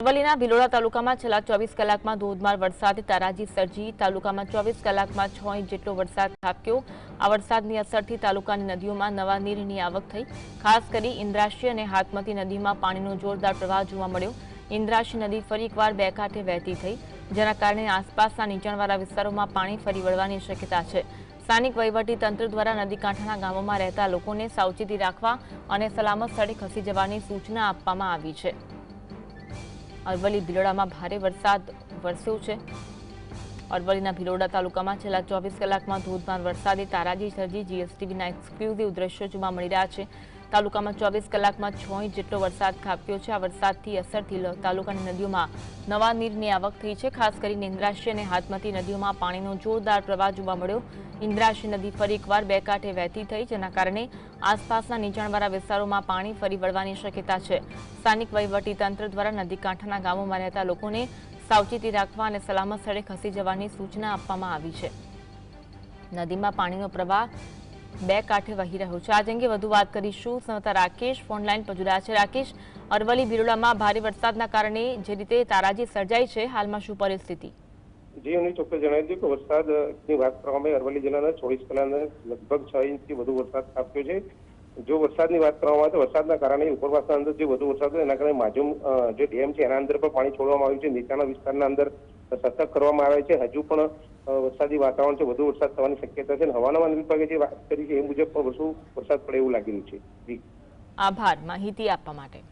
અરવલ્લીના ભિલોડા તાલુકામાં છેલ્લા ચોવીસ કલાકમાં ધોધમાર વરસાદ, તારાજી સર્જી તાલુકામાં ચોવીસ કલાકમાં છ ઇંચ જેટલો વરસાદ ખાબક્યો આ વરસાદની અસરથી તાલુકાની નદીઓમાં નવા નીરની આવક થઈ. ખાસ કરી ઇન્દ્રાશી અને હાથમતી નદીમાં પાણીનો જોરદાર પ્રવાહ જોવા મળ્યો. ઇન્દ્રાશી નદી ફરી એકવાર બે કાંઠે વહેતી થઈ, જેના કારણે આસપાસના નીચાણવાળા વિસ્તારોમાં પાણી ફરી વળવાની શક્યતા છે. સ્થાનિક વહીવટી તંત્ર દ્વારા નદી કાંઠાના ગામોમાં રહેતા લોકોને સાવચેતી રાખવા અને સલામત સ્થળે ખસી જવાની સૂચના આપવામાં આવી છે. અરવલ્લી ભીલોડામાં ભારે વરસાદ વરસ્યો છે. અરવલ્લીના ભિલોડા તાલુકામાં છેલ્લા ચોવીસ કલાકમાં ધોધમાર વરસાદે તારાજી સર્જી. જીએસટીવીના એક્સક્લુઝિવ દ્રશ્યો જોવા મળી રહ્યા છે. તાલુકામાં ચોવીસ કલાકમાં છ ઇંચ જેટલો વરસાદ ખાબક્યો છે. આ વરસાદથી અસરથી તાલુકાની નદીઓમાં નવા નીરની આવક થઈ છે. ખાસ કરીને ઇન્દ્રાશી અને હાથમતી નદીઓમાં પાણીનો જોરદાર પ્રવાહ જોવા મળ્યો. ઇન્દ્રાશી નદી ફરી એકવાર બે કાંઠે વહેતી થઈ, જેના કારણે આસપાસના નીચાણવાળા વિસ્તારોમાં પાણી ફરી વળવાની શક્યતા છે. સ્થાનિક વહીવટી તંત્ર દ્વારા નદી કાંઠાના ગામોમાં રહેતા લોકોને સાવચેતી રાખવા અને સલામત સ્થળે ખસી જવાની સૂચના આપવામાં આવી છે. નદીમાં પાણીનો પ્રવાહ બે કાંઠે વહી રહ્યો છે. આજ અંગે વધુ વાત કરીશું. સંતા રાકેશ ફોનલાઈન પર જોડાયા છે. રાકેશ, અરવલ્લી બિરોડામાં ભારે વરસાદના કારણે જે રીતે તારાજી સર્જાઈ છે, હાલમાં શું પરિસ્થિતિ? જી, હું ચોક્કસ જણાવી દઉં કે વરસાદની વાત કરવામાં અરવલ્લી જિલ્લાના ચોવીસ કલાકના લગભગ છ ઇંચથી વધુ વરસાદ ખાબક્યો છે. જો વરસાદની વાત કરવામાં આવે તો વરસાદના કારણે ઉપરવાસના અંદર જે વધુ વરસાદ એના કારણે માજુમ જે ડેમ છે એના અંદર પણ પાણી છોડવામાં આવ્યું છે. નીચાના વિસ્તારના અંદર સતર્ક કરવામાં આવે છે. હજુ પણ વરસાદી વાતાવરણ છે. વધુ વરસાદ થવાની શક્યતા છે. અને હવામાન વિભાગે જે વાત કરી છે એ મુજબ પણ વધુ વરસાદ પડે એવું લાગી રહ્યું છે. આભાર. માહિતી આપવા માટે.